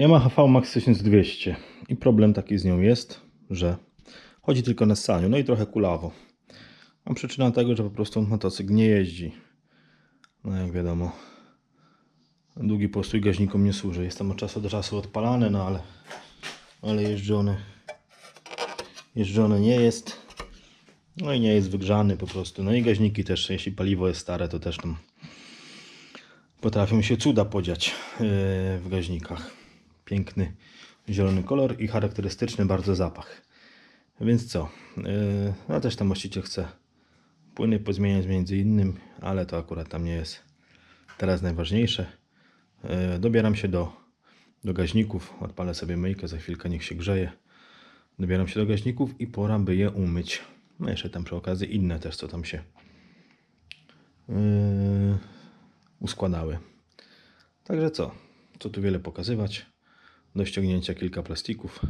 Yamaha VMAX 1200 i problem taki z nią jest, że chodzi tylko na ssaniu, no i trochę kulawo. A przyczyna tego, że po prostu motocykl nie jeździ. No jak wiadomo, długi postój gaźnikom nie służy. Jest tam od czasu do czasu odpalane, no ale, ale jeżdżony, jeżdżony nie jest. No i nie jest wygrzany po prostu. No i gaźniki też, jeśli paliwo jest stare, to też tam potrafią się cuda podziać yy, w gaźnikach. Piękny zielony kolor i charakterystyczny bardzo zapach. Więc co? No też tam właściciel chce płyny pozmieniać między innym, ale to akurat tam nie jest teraz najważniejsze. Yy, Dobieram się do, do gaźników, odpalę sobie myjkę, za chwilkę niech się grzeje. Dobieram się do gaźników i pora by je umyć. No jeszcze tam przy okazji inne też, co tam się yy, uskładały. Także co? Co tu wiele pokazywać. Do ściągnięcia kilka plastików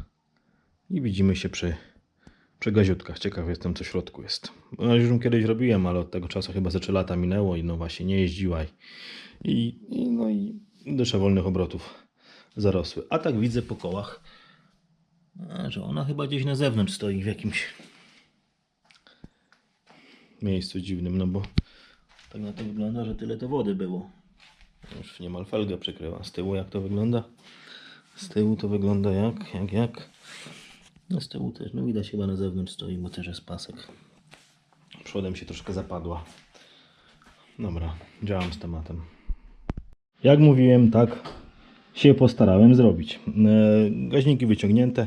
i widzimy się przy, przy gaziutkach. Ciekaw jestem, co w środku jest. No, już ją kiedyś robiłem, ale od tego czasu chyba ze 3 lata minęło i no właśnie nie jeździła i, i, i, no i dysze wolnych obrotów zarosły. A tak widzę po kołach, że ona chyba gdzieś na zewnątrz stoi w jakimś miejscu dziwnym, no bo tak na to wygląda, że tyle to wody było. Już niemal felgę przykrywa. Z tyłu jak to wygląda? Z tyłu to wygląda jak, jak, jak? No z tyłu też, no widać chyba na zewnątrz stoi, bo też jest pasek. Przodem się troszkę zapadła. Dobra, działam z tematem. Jak mówiłem, tak się postarałem zrobić. E, Gaźniki wyciągnięte.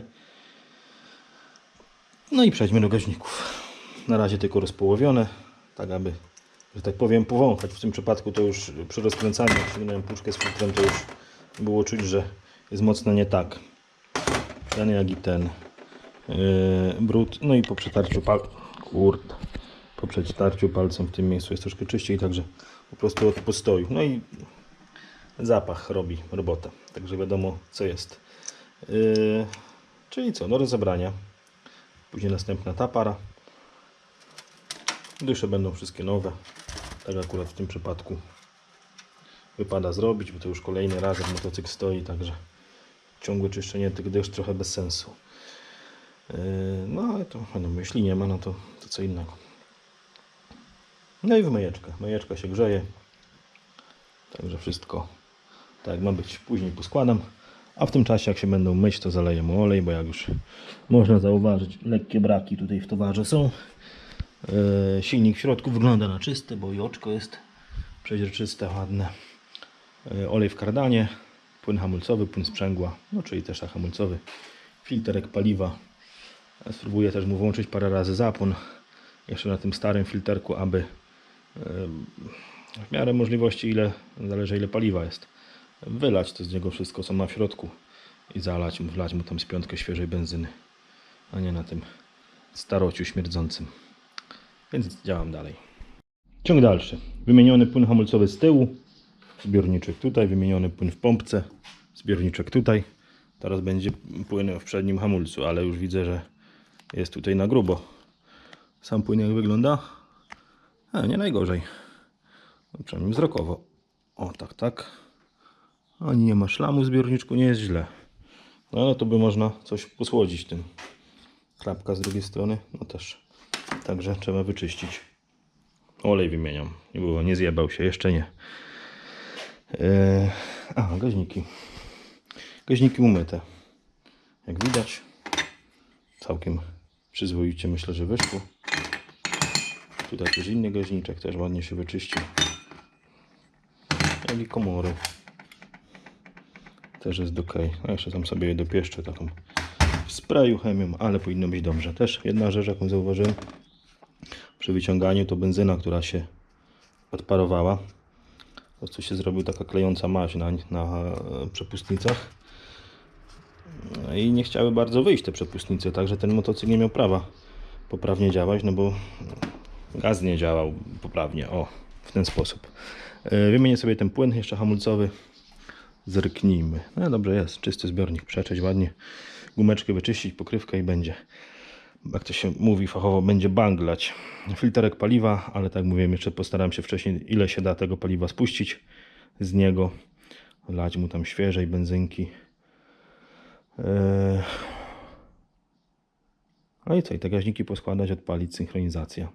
No i przejdźmy do gaźników. Na razie tylko rozpołowione, tak aby, że tak powiem, powąchać. W tym przypadku to już przy rozkręcaniu, jak puszkę z filtrem, to już było czuć, że jest mocno nie tak. Ten jak i ten yy, brud. No i po przetarciu pal... Kurde. Po przetarciu palcem w tym miejscu jest troszkę czyściej, także po prostu od postoju. No i zapach robi robotę. Także wiadomo co jest. Yy, czyli co? Do rozebrania. Później następna ta para. Dysze będą wszystkie nowe. Tak akurat w tym przypadku wypada zrobić, bo to już kolejny raz jak motocykl stoi, także ciągłe czyszczenie tych dysz trochę bez sensu. Yy, No ale to, no, jeśli nie ma, no to, to co innego. No i w myjeczkę. Myjeczka się grzeje. Także wszystko tak ma być. Później poskładam. A w tym czasie jak się będą myć, to zaleję mu olej, bo jak już można zauważyć, lekkie braki tutaj w towarze są. Yy, silnik w środku wygląda na czysty, bo i oczko jest przeźroczyste, ładne. Yy, olej w kardanie, płyn hamulcowy, płyn sprzęgła, no czyli też hamulcowy, filterek paliwa. Ja Spróbuję też mu włączyć parę razy zapłon jeszcze na tym starym filterku, aby w miarę możliwości ile, zależy ile paliwa jest, wylać to z niego wszystko co ma w środku i zalać wlać mu tam z piątkę świeżej benzyny, a nie na tym starociu śmierdzącym. Więc działam dalej. Ciąg dalszy. Wymieniony płyn hamulcowy z tyłu, zbiorniczek tutaj, wymieniony płyn w pompce, zbiorniczek tutaj. Teraz będzie płyn w przednim hamulcu, ale już widzę, że jest tutaj na grubo. Sam płyn jak wygląda? A, nie najgorzej. No, przynajmniej wzrokowo. O, tak, tak. Ani nie ma szlamu w zbiorniczku, nie jest źle. No ale to by można coś posłodzić tym. Klapka z drugiej strony, no też. Także trzeba wyczyścić. Olej wymieniam. Nie było, nie zjebał się, jeszcze nie. Eee, a, gaźniki. Gaźniki umyte. Jak widać, całkiem przyzwoicie myślę, że wyszło. Tutaj też inny gaźniczek, też ładnie się wyczyścił. Jak i komory. Też jest ok. A jeszcze tam sobie je dopieszczę taką w sprayu chemią, ale powinno być dobrze. Też jedna rzecz, jaką zauważyłem przy wyciąganiu, to benzyna, która się odparowała. Prostu się zrobił taka klejąca maź na, na e, przepustnicach. No I nie chciały bardzo wyjść te przepustnice, także ten motocykl nie miał prawa poprawnie działać, no bo gaz nie działał poprawnie. O, w ten sposób. E, Wymienię sobie ten płyn jeszcze hamulcowy. Zryknijmy. No dobrze jest, czysty zbiornik, przetrzeć ładnie. Gumeczkę wyczyścić, pokrywkę i będzie. Jak to się mówi fachowo, będzie banglać. Filterek paliwa, ale tak mówiłem, jeszcze postaram się wcześniej, ile się da tego paliwa spuścić z niego. Lać mu tam świeżej benzynki. Eee... No i co, i te gaźniki poskładać, odpalić, synchronizacja.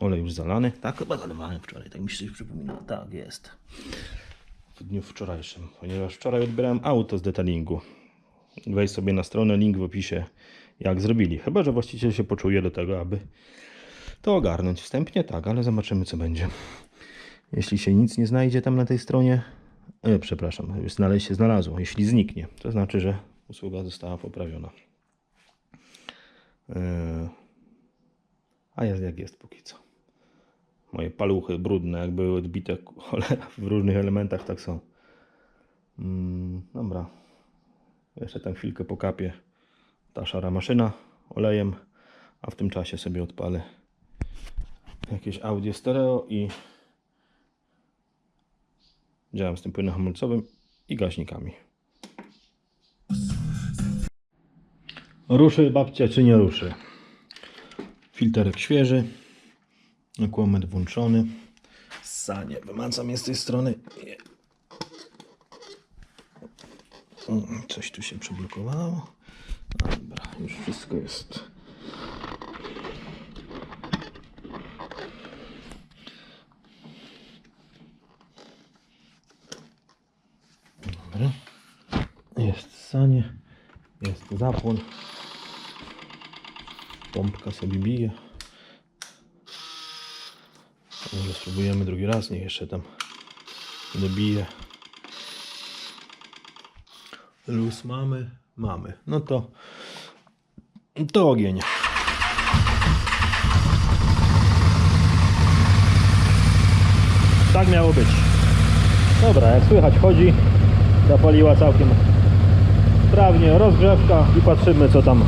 Olej już zalany. Tak, chyba zalewałem wczoraj, tak mi się przypomina. Tak, jest. W dniu wczorajszym, ponieważ wczoraj odbierałem auto z detailingu. Wejdź sobie na stronę, link w opisie, jak zrobili. Chyba, że właściciel się poczuje do tego, aby to ogarnąć. Wstępnie tak, ale zobaczymy, co będzie. Jeśli się nic nie znajdzie tam na tej stronie, e, przepraszam, już znaleźć się znalazło. Jeśli zniknie, to znaczy, że usługa została poprawiona. E, a jest jak jest póki co. Moje paluchy brudne, jak były odbite w różnych elementach, tak są. Mm, dobra. Jeszcze tam chwilkę pokapię ta szara maszyna olejem, a w tym czasie sobie odpalę jakieś audio stereo i działam z tym płynem hamulcowym i gaźnikami. Ruszy babcia czy nie ruszy? Filterek świeży, nakłomet włączony. Sanie, wymacam je z tej strony. Mm, Coś tu się przyblokowało. Dobra, już wszystko jest. Dobra. Jest sanie, jest zapłon. Pompka sobie bije. Może spróbujemy drugi raz, niech jeszcze tam dobije. Luz mamy? Mamy. No to to ogień. Tak miało być. Dobra, jak słychać chodzi, zapaliła całkiem sprawnie rozgrzewka i patrzymy co tam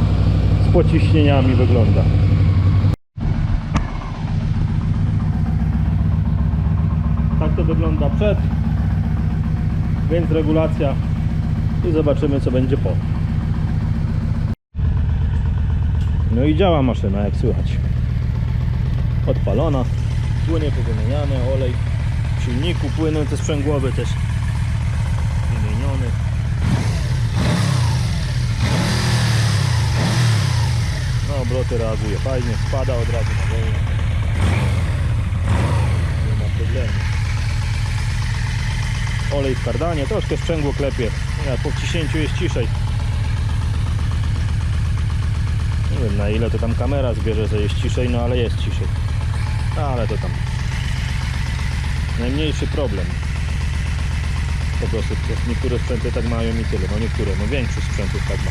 z pociśnieniami wygląda. Tak to wygląda przed, więc regulacja i zobaczymy co będzie po. No i działa maszyna jak słychać. Odpalona, płynie powymieniane, olej w silniku, płynący te sprzęgłowy też wymieniony. No obroty reaguje fajnie, spada od razu na wolno. Nie ma problemu. Olej w kardanie, troszkę sprzęgło klepie. Po wciśnięciu jest ciszej. Nie wiem na ile to tam kamera zbierze, że jest ciszej, no ale jest ciszej. No ale to tam najmniejszy problem. Po prostu niektóre sprzęty tak mają i tyle. No niektóre, no większość sprzętów tak ma.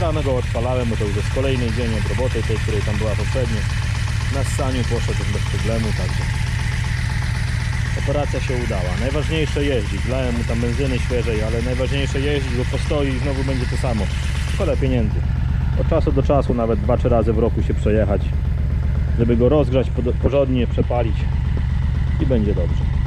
Rano go odpalałem, bo to już jest kolejny dzień od roboty, tej, której tam była poprzednio. Na ssaniu poszedł bez problemu, także operacja się udała. Najważniejsze jeździć. Dałem mu tam benzyny świeżej, ale najważniejsze jeździć, bo postoi i znowu będzie to samo. Szkoda pieniędzy. Od czasu do czasu nawet 2-3 razy w roku się przejechać, żeby go rozgrzać porządnie, przepalić i będzie dobrze.